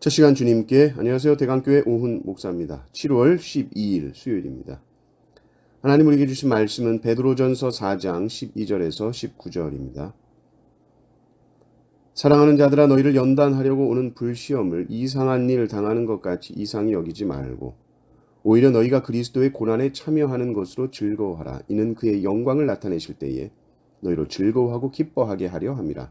첫 시간 주님께 안녕하세요. 대강교회 오훈 목사입니다. 7월 12일 수요일입니다. 하나님 우리에게 주신 말씀은 베드로전서 4장 12절에서 19절입니다. 사랑하는 자들아 너희를 연단하려고 오는 불시험을 이상한 일 당하는 것 같이 이상히 여기지 말고 오히려 너희가 그리스도의 고난에 참여하는 것으로 즐거워하라. 이는 그의 영광을 나타내실 때에 너희로 즐거워하고 기뻐하게 하려 함이라.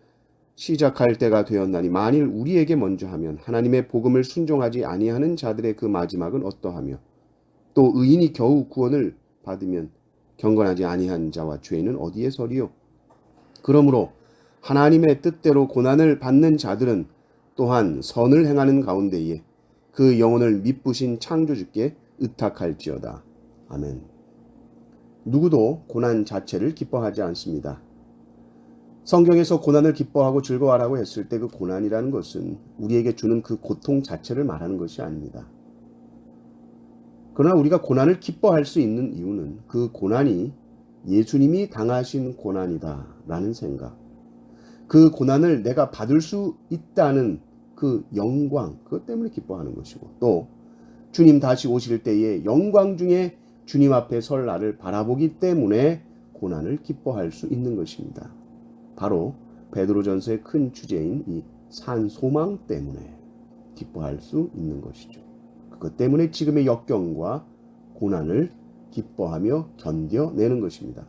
시작할 때가 되었나니 만일 우리에게 먼저 하면 하나님의 복음을 순종하지 아니하는 자들의 그 마지막은 어떠하며? 또 의인이 겨우 구원을 받으면 경건하지 아니한 자와 죄는 어디에 서리요? 그러므로 하나님의 뜻대로 고난을 받는 자들은 또한 선을 행하는 가운데에 그 영혼을 미쁘신 창조주께 의탁할지어다. 아멘. 누구도 고난 자체를 기뻐하지 않습니다. 성경에서 고난을 기뻐하고 즐거워하라고 했을 때 그 고난이라는 것은 우리에게 주는 그 고통 자체를 말하는 것이 아닙니다. 그러나 우리가 고난을 기뻐할 수 있는 이유는 그 고난이 예수님이 당하신 고난이다라는 생각. 그 고난을 내가 받을 수 있다는 그 영광, 그것 때문에 기뻐하는 것이고 또 주님 다시 오실 때에 영광 중에 주님 앞에 설 나를 바라보기 때문에 고난을 기뻐할 수 있는 것입니다. 바로 베드로전서의 큰 주제인 이 산소망 때문에 기뻐할 수 있는 것이죠. 그것 때문에 지금의 역경과 고난을 기뻐하며 견뎌내는 것입니다.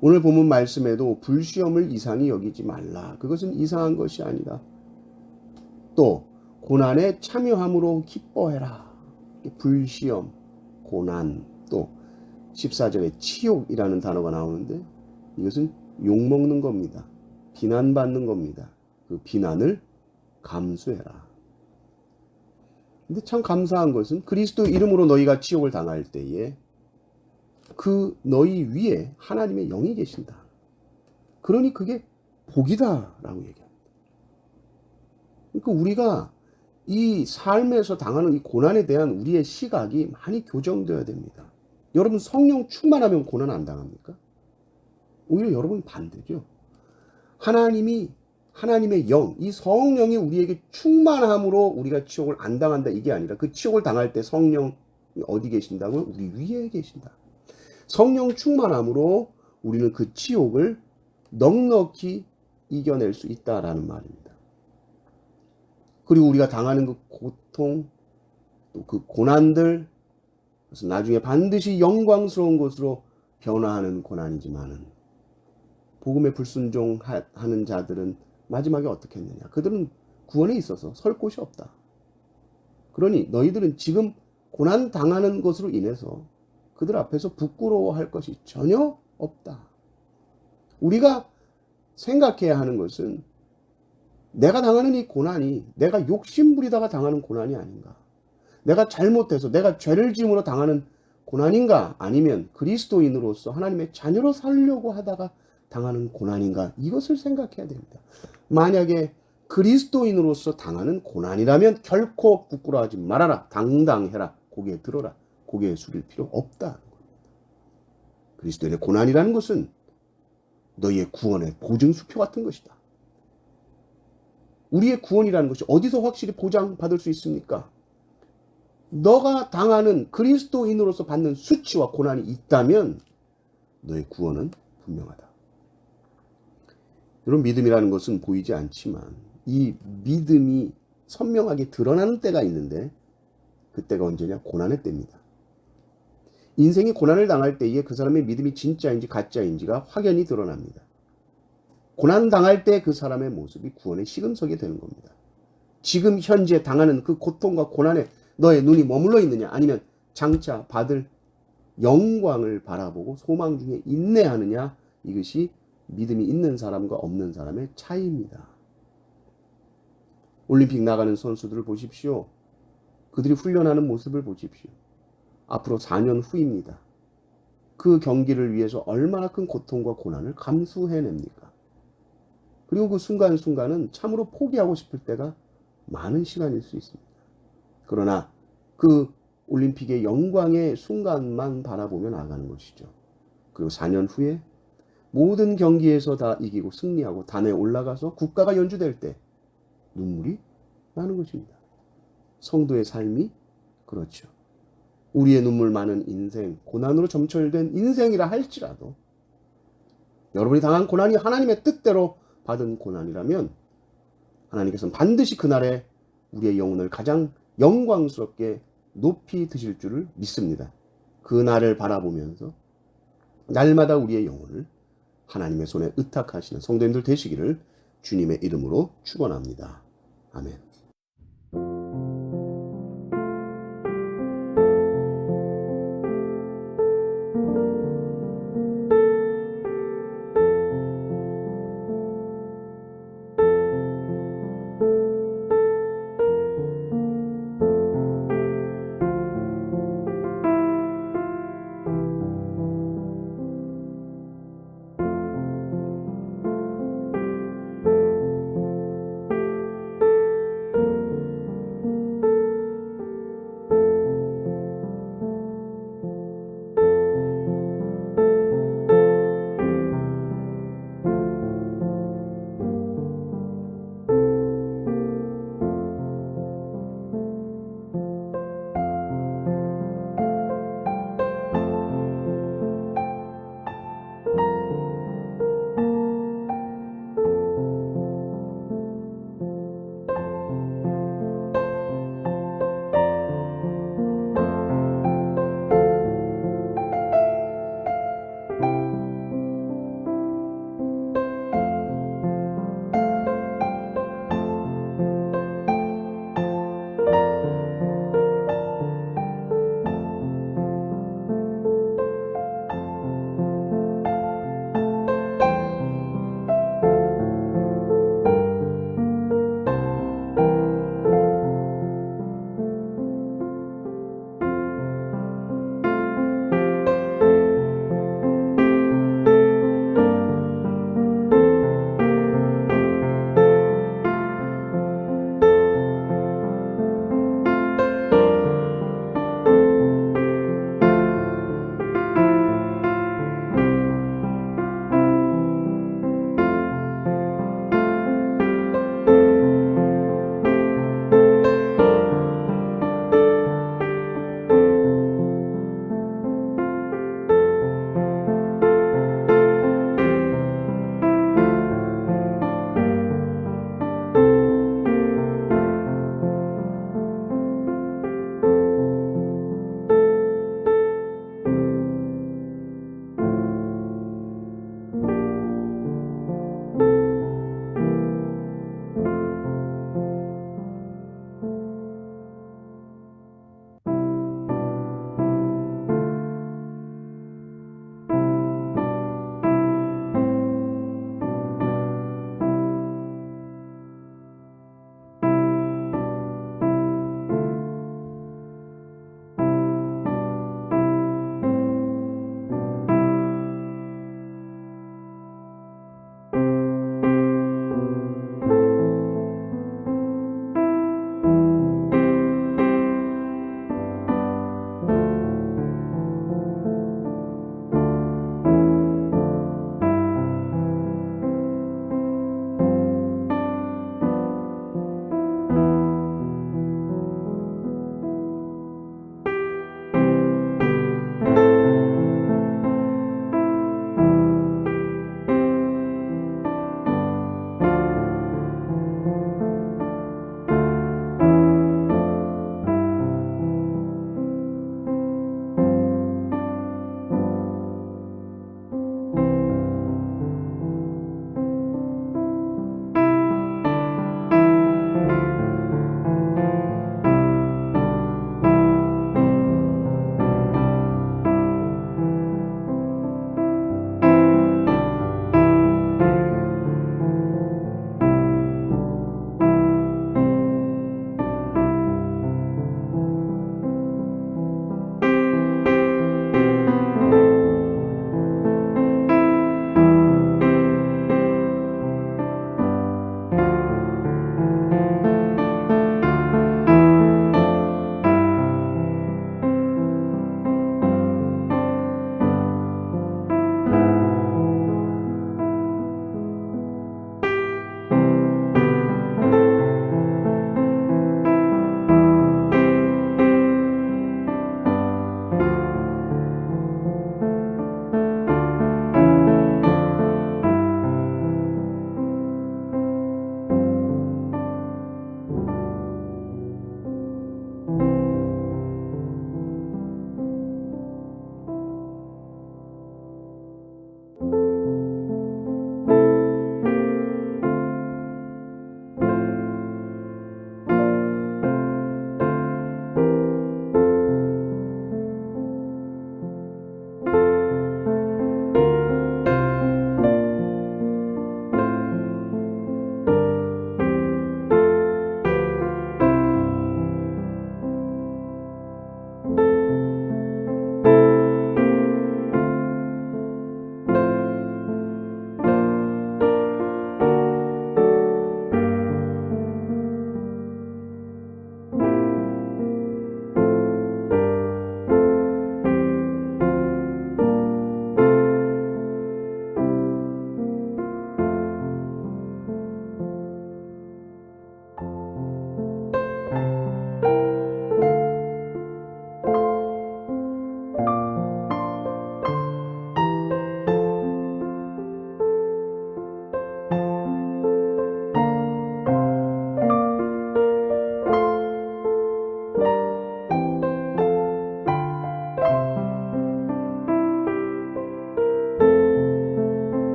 오늘 본문 말씀에도 불시험을 이상히 여기지 말라. 그것은 이상한 것이 아니다. 또 고난에 참여함으로 기뻐해라. 불시험, 고난, 또 14절에 치욕이라는 단어가 나오는데 이것은 욕먹는 겁니다. 비난받는 겁니다. 그 비난을 감수해라. 근데 참 감사한 것은 그리스도 이름으로 너희가 치욕을 당할 때에 그 너희 위에 하나님의 영이 계신다. 그러니 그게 복이다라고 얘기합니다. 그러니까 우리가 이 삶에서 당하는 이 고난에 대한 우리의 시각이 많이 교정되어야 됩니다. 여러분 성령 충만하면 고난 안 당합니까? 오히려 여러분 반대죠. 하나님이 하나님의 영, 이 성령이 우리에게 충만함으로 우리가 치욕을 안 당한다 이게 아니라 그 치욕을 당할 때 성령이 어디 계신다고요? 우리 위에 계신다. 성령 충만함으로 우리는 그 치욕을 넉넉히 이겨낼 수 있다라는 말입니다. 그리고 우리가 당하는 그 고통, 또 그 고난들, 그래서 나중에 반드시 영광스러운 것으로 변화하는 고난이지만은 복음에 불순종하는 자들은 마지막에 어떻게 했느냐? 그들은 구원에 있어서 설 곳이 없다. 그러니 너희들은 지금 고난 당하는 것으로 인해서 그들 앞에서 부끄러워할 것이 전혀 없다. 우리가 생각해야 하는 것은 내가 당하는 이 고난이 내가 욕심부리다가 당하는 고난이 아닌가? 내가 잘못해서 내가 죄를 지음으로 당하는 고난인가? 아니면 그리스도인으로서 하나님의 자녀로 살려고 하다가 당하는 고난인가? 이것을 생각해야 됩니다. 만약에 그리스도인으로서 당하는 고난이라면 결코 부끄러워하지 말아라. 당당해라. 고개 들어라. 고개 숙일 필요 없다. 그리스도인의 고난이라는 것은 너희의 구원의 보증수표 같은 것이다. 우리의 구원이라는 것이 어디서 확실히 보장받을 수 있습니까? 너가 당하는 그리스도인으로서 받는 수치와 고난이 있다면 너의 구원은 분명하다. 여러분 믿음이라는 것은 보이지 않지만 이 믿음이 선명하게 드러나는 때가 있는데 그때가 언제냐? 고난의 때입니다. 인생이 고난을 당할 때에 그 사람의 믿음이 진짜인지 가짜인지가 확연히 드러납니다. 고난 당할 때 그 사람의 모습이 구원의 시금석이 되는 겁니다. 지금 현재 당하는 그 고통과 고난에 너의 눈이 머물러 있느냐 아니면 장차 받을 영광을 바라보고 소망 중에 인내하느냐 이것이 믿음이 있는 사람과 없는 사람의 차이입니다. 올림픽 나가는 선수들을 보십시오. 그들이 훈련하는 모습을 보십시오. 앞으로 4년 후입니다. 그 경기를 위해서 얼마나 큰 고통과 고난을 감수해냅니까? 그리고 그 순간순간은 참으로 포기하고 싶을 때가 많은 시간일 수 있습니다. 그러나 그 올림픽의 영광의 순간만 바라보며 나가는 것이죠. 그리고 4년 후에 모든 경기에서 다 이기고 승리하고 단에 올라가서 국가가 연주될 때 눈물이 나는 것입니다. 성도의 삶이 그렇죠. 우리의 눈물 많은 인생, 고난으로 점철된 인생이라 할지라도 여러분이 당한 고난이 하나님의 뜻대로 받은 고난이라면 하나님께서는 반드시 그날에 우리의 영혼을 가장 영광스럽게 높이 드실 줄을 믿습니다. 그날을 바라보면서 날마다 우리의 영혼을 하나님의 손에 의탁하시는 성도님들 되시기를 주님의 이름으로 축원합니다. 아멘.